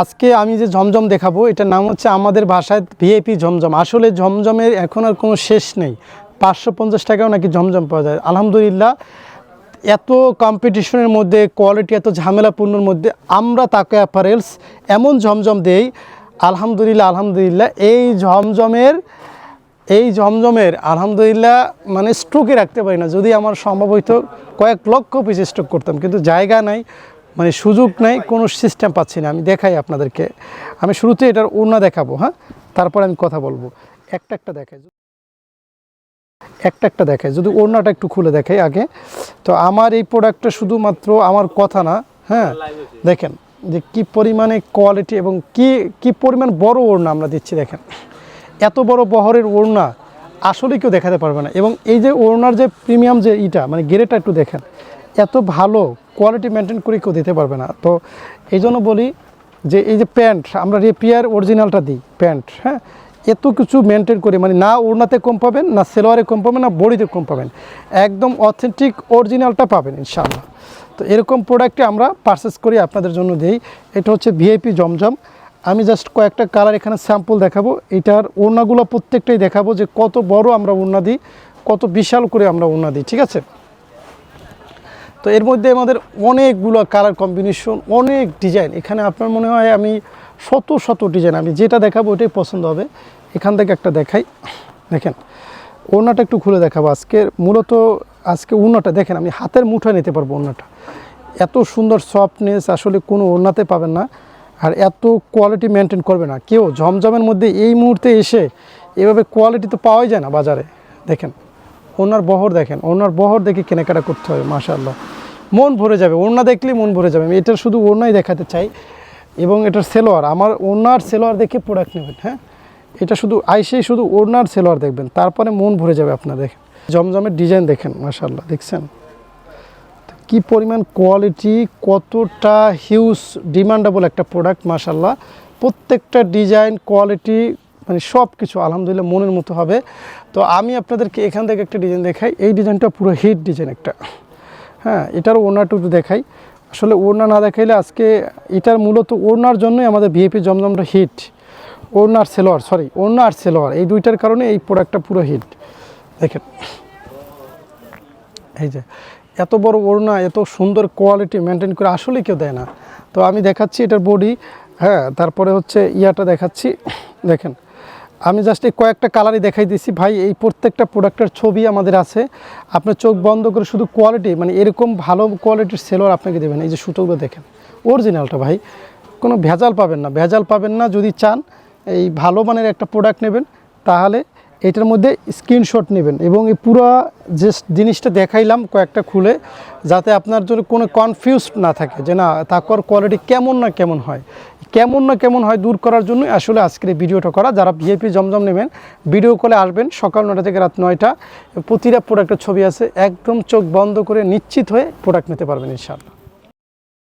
আজকে আমি যে ঝমঝম দেখাবো, এটার নাম হচ্ছে আমাদের ভাষায় ভিআইপি ঝমঝম। আসলে ঝমঝমের এখন আর কোনো শেষ নেই। পাঁচশো পঞ্চাশ টাকাও নাকি ঝমঝম পাওয়া যায়। আলহামদুলিল্লাহ, এত কম্পিটিশনের মধ্যে কোয়ালিটি এত ঝামেলাপূর্ণর মধ্যে, আমরা তাকে অ্যাপারেলস এমন ঝমঝম দেই, আলহামদুলিল্লাহ আলহামদুলিল্লাহ, এই ঝমঝমের, এই জমজমের আলহামদুলিল্লাহ মানে স্ট্রোকে রাখতে পারি না। যদি আমার সম্ভব হইতো, কয়েক লক্ষ পিস স্টক করতাম, কিন্তু জায়গা নাই। মানে সুযোগ নাই, কোনো সিস্টেম পাচ্ছি না। আমি দেখাই আপনাদেরকে। আমি শুরুতে এটার ওড়না দেখাবো হ্যাঁ? তারপর আমি কথা বলব। একটা একটা দেখাই। একটা একটা দেখাই। যদি ওড়নাটা একটু খুলে দেখাই আগে। তো আমার এই প্রোডাক্টটা শুধুমাত্র আমার কথা না হ্যাঁ? দেখেন যে কি পরিমাণে কোয়ালিটি এবং কি কি পরিমাণ বড় ওড়না আমরা দিচ্ছি, দেখেন। এত বড় বহরের ওড়না আসলে কেউ দেখাতে পারবে না। এবং এই যে ওড়নার যে প্রিমিয়াম যে ইটা মানে গেরেটা একটু দেখেন। এত ভালো কোয়ালিটি মেনটেন করে কেউ দিতে পারবে না। তো এই জন্য বলি যে এই যে প্যান্ট, আমরা রেপিয়ার অরিজিনালটা দিই প্যান্ট হ্যাঁ? এত কিছু মেনটেন করে মানে না ওড়নাতে কম পাবেন, না সেলোয়ারে কম পাবেন, না বডিতে কম পাবেন। একদম অথেন্টিক অরিজিনালটা পাবেন, ইনশাআল্লাহ। তো এরকম প্রোডাক্টে আমরা পারচেস করি আপনাদের জন্য দিই। এটা হচ্ছে ভিআইপি জমজম। আমি জাস্ট কয়েকটা কালার এখানে স্যাম্পল দেখাবো। এটার ওড়নাগুলো প্রত্যেকটাই দেখাবো যে কত বড় আমরা ওড়না দিই, কত বিশাল করে আমরা ওড়না দিই, ঠিক আছে? তো এর মধ্যে আমাদের অনেকগুলো কালার কম্বিনেশন অনেক ডিজাইন এখানে আপনার মনে হয় আমি শত শত ডিজাইন আমি যেটা দেখাবো ওটাই পছন্দ হবে। এখান থেকে একটা দেখাই। দেখেন, ওড়নাটা একটু খুলে দেখাবো। আজকে মূলত, আজকে ওড়নাটা, দেখেন, আমি হাতের মুঠোয় নিতে পারব ওড়নাটা। এত সুন্দর সফটনেস আসলে কোনো ওড়নাতে পাবেন না। আর এত কোয়ালিটি মেনটেন করবে না। কেউ ঝমঝমের মধ্যে এই মুহূর্তে এসে এভাবে কোয়ালিটি তো পাওয়াই যায় না বাজারে। দেখেন ওনার বহর দেখেন ওনার বহর দেখে কেনাকাটা করতে হবে, মাশাআল্লাহ। মন ভরে যাবে, ওড়না দেখলেই মন ভরে যাবে। আমি এটার শুধু ওড়নাই দেখাতে চাই। এবং এটার সেলোয়ার, আমার ওড়নার সেলোয়ার দেখে প্রোডাক্ট নেবেন হ্যাঁ? এটা শুধু, আইসেই শুধু ওড়নার সেলোয়ার দেখবেন, তারপরে মন ভরে যাবে আপনার দেখেন জমজমের ডিজাইন দেখেন, মাশাআল্লাহ, দেখছেন? কি পরিমাণ কোয়ালিটি কতটা হিউজ ডিমান্ডেবল একটা প্রোডাক্ট মাশাল্লাহ প্রত্যেকটা ডিজাইন কোয়ালিটি মানে সব কিছু আলহামদুলিল্লাহ মনের মতো হবে। তো আমি আপনাদেরকে এখান থেকে একটা ডিজাইন দেখাই। এই ডিজাইনটা পুরো হিট ডিজাইন একটা। হ্যাঁ এটারও ওনারটু একটু দেখাই। আসলে ওড়না না দেখাইলে আজকে এটার মূলত ওড়নার জন্যই আমাদের ভিএপি জমজমটা হিট ওড়নার সেলোয়ার সরি ওড়না আর সেলোয়ার, এই দুইটার কারণে এই প্রোডাক্টটা পুরো হিট দেখেন, এই যে, এত বড় ওড়না, এত সুন্দর কোয়ালিটি মেনটেন করে আসলে কেউ দেয় না। তো আমি দেখাচ্ছি এটার বডি হ্যাঁ তারপরে হচ্ছে ইয়াটা দেখাচ্ছি। দেখেন আমি জাস্ট এই কয়েকটা কালারই দেখাই দিচ্ছি ভাই, এই প্রত্যেকটা প্রোডাক্টের ছবি আমাদের আছে। আপনার চোখ বন্ধ করে শুধু কোয়ালিটি মানে এরকম ভালো কোয়ালিটির সেলোয়ার আপনাকে দেবেন। এই যে সুতোগুলো দেখেন অরিজিনালটা ভাই। কোনো ভেজাল পাবেন না। ভেজাল পাবেন না, যদি চান এই ভালো মানের একটা প্রোডাক্ট নেবেন, তাহলে এটার মধ্যে স্ক্রিনশট নেবেন এবং এই পুরো যে জিনিসটা দেখাইলাম কয়েকটা খুলে, যাতে আপনার জন্য কোনো কনফিউজ না থাকে যে না তাকর কোয়ালিটি কেমন না কেমন হয়। কেমন না কেমন হয় দূর করার জন্য আসলে আজকের এই ভিডিওটা করা। যারা ভিআইপি জমজম নেবেন ভিডিও কলে আসবেন, সকাল নটা থেকে রাত নয়টা। প্রতিটা প্রোডাক্টের ছবি আছে, একদম চোখ বন্ধ করে নিশ্চিত হয়ে প্রোডাক্ট নিতে পারবেন ইনশাআল্লাহ।